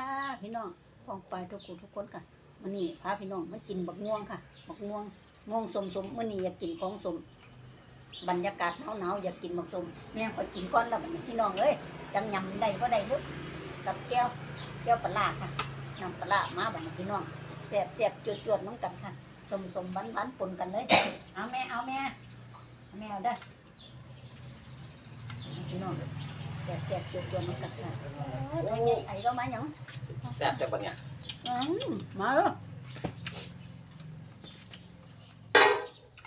ค่ะ พี่น้องกองไปทุกคนทุกคนค่ะมื้อนี้พาพี่น้องมากินบักม่วงค่ะบักม่วงม่วงสมสมมื้อนี้อยากกินของสม บรรยากาศหนาวๆอยากกินบักสมแม่ขอยกินก้อนแล้วบัดนี้พี่น้องเอ้ยจังยำได้บ่ได้บุกับแก้วแก้วปลาค่ะนำปลาร้ามาบัดนี้พี่น้องแซ่บแซ่บจวดจวดๆน้องกันค่ะ สมสมหวานหวานปนกันเลยเอาแม่เอาแม่เอาแม่เอาเด้พี่น้องแซ่บแซ่บจวดจวดๆน้องกันค่ะโอ้ ไอ้เรามาหยังแซ่บแต่บเนี่ยอืมมาเด้อ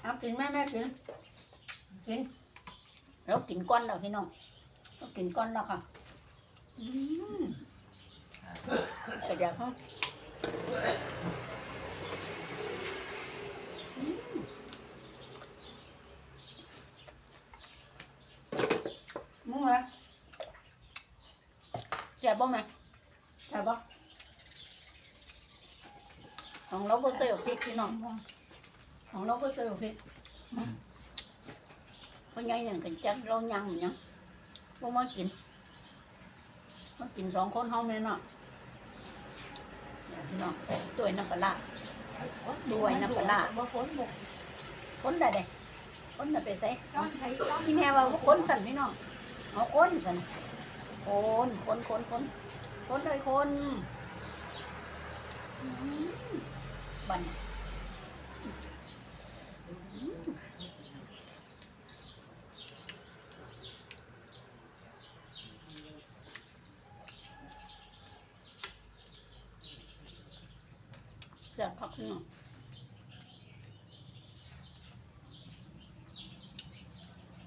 เอากินแม่แม่กินกินเรากินก้อนแล้วพี่น้องเรากินก้อนแล้วค่ะอืมกระยาเขาอืมมึงเหรอ แซ่บบ้างไหมแซ่บบ้างของเราก็ใส่พริกพี่น้องของเราก็ใส่พริกเพราะไงอย่างกันจักเรายังอยู่ยังบ่มากินมากินสองคนเฮาแม่เนาะเนี่ยพี่น้องด้วยน้ำปลาร้าด้วยน้ำปลาร้าบ่ฝนบ่คนได้เด้คนได้ไปใส่ต้อนไผต้อนพี่แม่ว่าบ่คนสั่นพี่น้องเอาคนสั่น คนคนคนคนคนเลยคนบันเสียขับขึ้น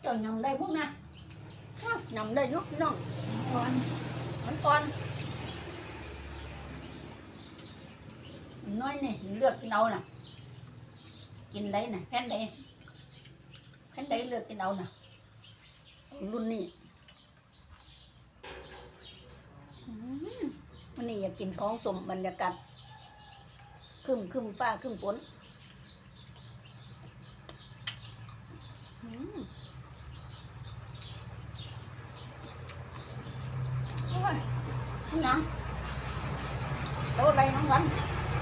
จนยังได้พวกนะ อ้าวยำได้ยุกน้องก่อนมันก่อนน้อยนี่เลือกกินเอาน่ะ กินไรน่ะแผ่นใดแผ่นใดเลือกกินเอาน่ะ รุ่นนี้อืมวันนี้อยากกินของสมบรรยากาศคึมคึมฟ้าคึมฝนอืม โอ้ย นังรถอะไรน้องวัน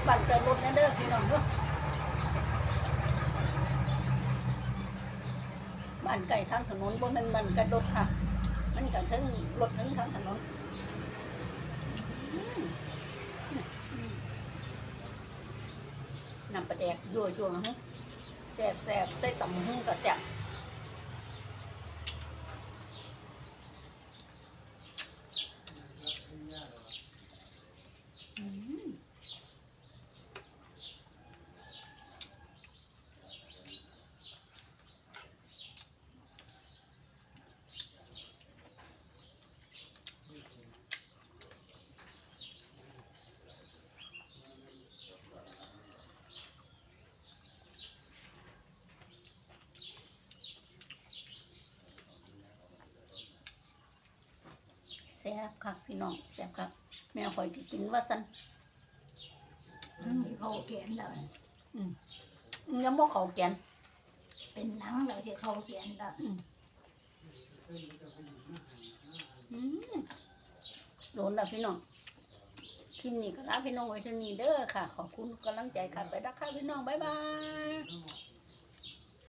บัตรเกิดรถนะเด้อพี่น้องเด้อบ้านไก่ทางถนนบ่แมันมันกระรถค่ะ มันก็ถึงรถถึงทางถนนน้ำปลาแดกยั่วยั่วฮะแซ่บแซ่บใส่ตำหุ้งก็แซ่บ ซ่บคักพี่น้องแซ่บคักแม่คอยก็กินว่าสันมันมีเขาเขียนแล้วยังบ่เขาแกนเป็นหนังแล้วที่เขาเขียนแล้วอืมโดนแล้วพี่น้องคลิปนี้ก็ลาพี่น้องไว้เท่านี้เด้อค่ะ ขอบคุณกำลังใจค่ะ ไปรักค่ะพี่น้อง บ๊ายบาย